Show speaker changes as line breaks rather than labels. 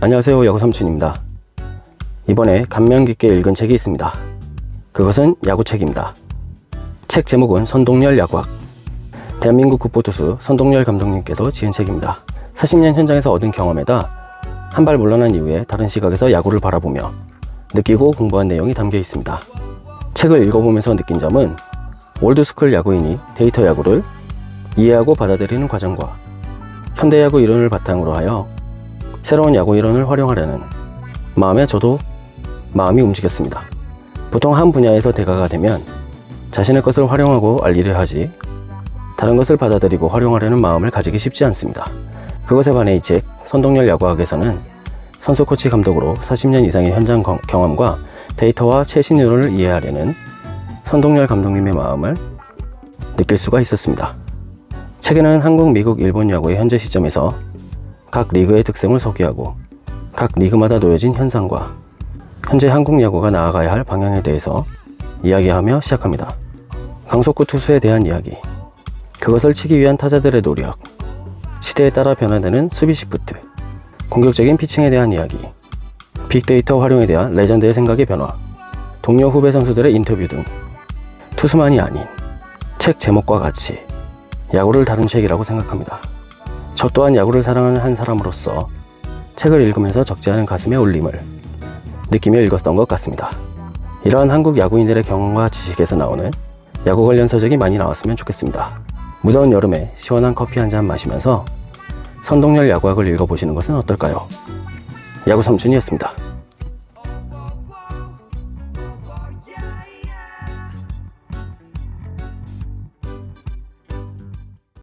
안녕하세요 야구 삼촌입니다. 이번에 감명 깊게 읽은 책이 있습니다. 그것은 야구책입니다. 책 제목은 선동열 야구학. 대한민국 국보투수 선동열 감독님께서 지은 책입니다. 40년 현장에서 얻은 경험에다 한 발 물러난 이후에 다른 시각에서 야구를 바라보며 느끼고 공부한 내용이 담겨 있습니다. 책을 읽어보면서 느낀 점은 올드스쿨 야구인이 데이터 야구를 이해하고 받아들이는 과정과 현대야구 이론을 바탕으로 하여 새로운 야구 이론을 활용하려는 마음에 저도 마음이 움직였습니다. 보통 한 분야에서 대가가 되면 자신의 것을 활용하고 알리려 하지 다른 것을 받아들이고 활용하려는 마음을 가지기 쉽지 않습니다. 그것에 반해 이 책 선동열 야구학에서는 선수 코치 감독으로 40년 이상의 현장 경- 경험과 데이터와 최신 이론을 이해하려는 선동열 감독님의 마음을 느낄 수가 있었습니다. 책에는 한국, 미국, 일본 야구의 현재 시점에서 각 리그의 특성을 소개하고 각 리그마다 놓여진 현상과 현재 한국 야구가 나아가야 할 방향에 대해서 이야기하며 시작합니다. 강속구 투수에 대한 이야기, 그것을 치기 위한 타자들의 노력, 시대에 따라 변화되는 수비 시프트, 공격적인 피칭에 대한 이야기, 빅데이터 활용에 대한 레전드의 생각의 변화, 동료 후배 선수들의 인터뷰 등. 투수만이 아닌 책 제목과 같이 야구를 다룬 책이라고 생각합니다. 저 또한 야구를 사랑하는 한 사람으로서 책을 읽으면서 적지 않은 가슴의 울림을 느끼며 읽었던 것 같습니다. 이러한 한국 야구인들의 경험과 지식에서 나오는 야구 관련 서적이 많이 나왔으면 좋겠습니다. 무더운 여름에 시원한 커피 한 잔 마시면서 선동열 야구학을 읽어보시는 것은 어떨까요? 야구 삼촌이었습니다.